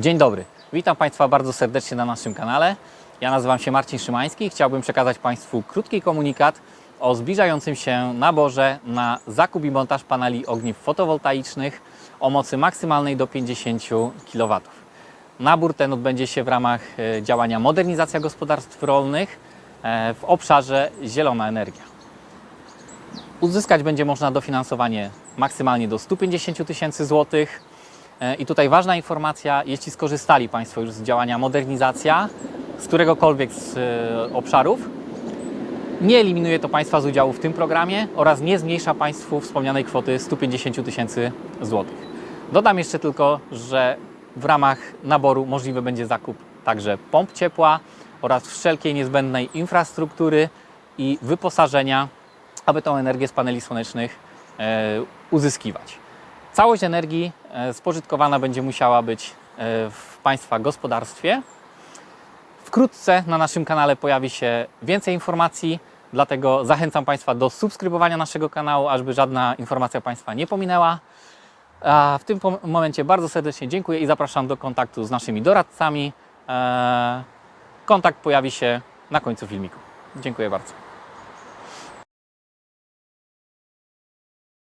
Dzień dobry, witam Państwa bardzo serdecznie na naszym kanale. Ja nazywam się Marcin Szymański i chciałbym przekazać Państwu krótki komunikat o zbliżającym się naborze na zakup i montaż paneli ogniw fotowoltaicznych o mocy maksymalnej do 50 kW. Nabór ten odbędzie się w ramach e, działania Modernizacja Gospodarstw Rolnych e, w obszarze Zielona Energia. Uzyskać będzie można dofinansowanie maksymalnie do 150 tysięcy złotych. E, I tutaj ważna informacja, jeśli skorzystali Państwo już z działania modernizacja z któregokolwiek z e, obszarów, nie eliminuje to Państwa z udziału w tym programie oraz nie zmniejsza Państwu wspomnianej kwoty 150 tysięcy złotych. Dodam jeszcze tylko, że w ramach naboru możliwy będzie zakup także pomp ciepła oraz wszelkiej niezbędnej infrastruktury i wyposażenia, aby tą energię z paneli słonecznych e, uzyskiwać. Całość energii spożytkowana będzie musiała być e, w Państwa gospodarstwie. Wkrótce na naszym kanale pojawi się więcej informacji, dlatego zachęcam Państwa do subskrybowania naszego kanału, ażby żadna informacja Państwa nie pominęła. A w tym momencie bardzo serdecznie dziękuję i zapraszam do kontaktu z naszymi doradcami. E, Kontakt pojawi się na końcu filmiku. Dziękuję bardzo.